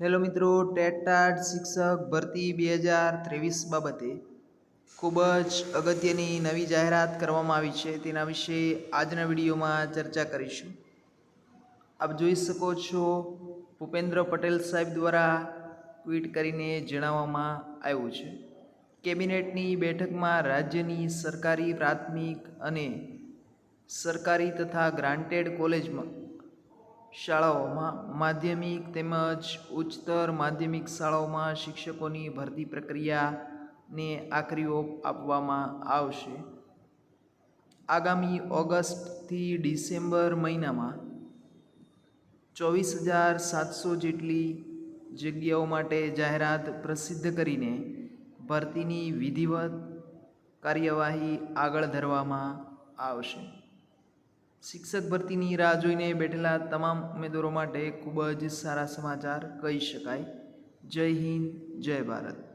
Hello મિત્રો ટેટાટ શિક્ષક ભરતી બે હજાર ત્રેવીસ બાબતે ખૂબ જ અગત્યની નવી જાહેરાત કરવામાં આવી છે. તેના વિશે આજના વિડીયોમાં ચર્ચા કરીશું. આપ જોઈ શકો છો, ભૂપેન્દ્ર પટેલ સાહેબ દ્વારા ટ્વીટ કરીને જણાવવામાં આવ્યું છે કેબિનેટની બેઠકમાં રાજ્યની સરકારી પ્રાથમિક અને સરકારી તથા ગ્રાન્ટેડ કોલેજમાં શાળાઓમાં માધ્યમિક તેમજ ઉચ્ચતર માધ્યમિક શાળાઓમાં શિક્ષકોની ભરતી પ્રક્રિયાને આખરી ઓપ આપવામાં આવશે. આગામી ઓગસ્ટથી ડિસેમ્બર મહિનામાં ચોવીસ હજાર સાતસો જેટલી જગ્યાઓ માટે જાહેરાત પ્રસિદ્ધ કરીને ભરતીની વિધિવત કાર્યવાહી આગળ ધરવામાં આવશે. શિક્ષક ભરતીની રાહ જોઈને બેઠેલા તમામ ઉમેદવારો માટે ખૂબ જ સારા સમાચાર કહી શકાય. જય હિન્દ, જય ભારત.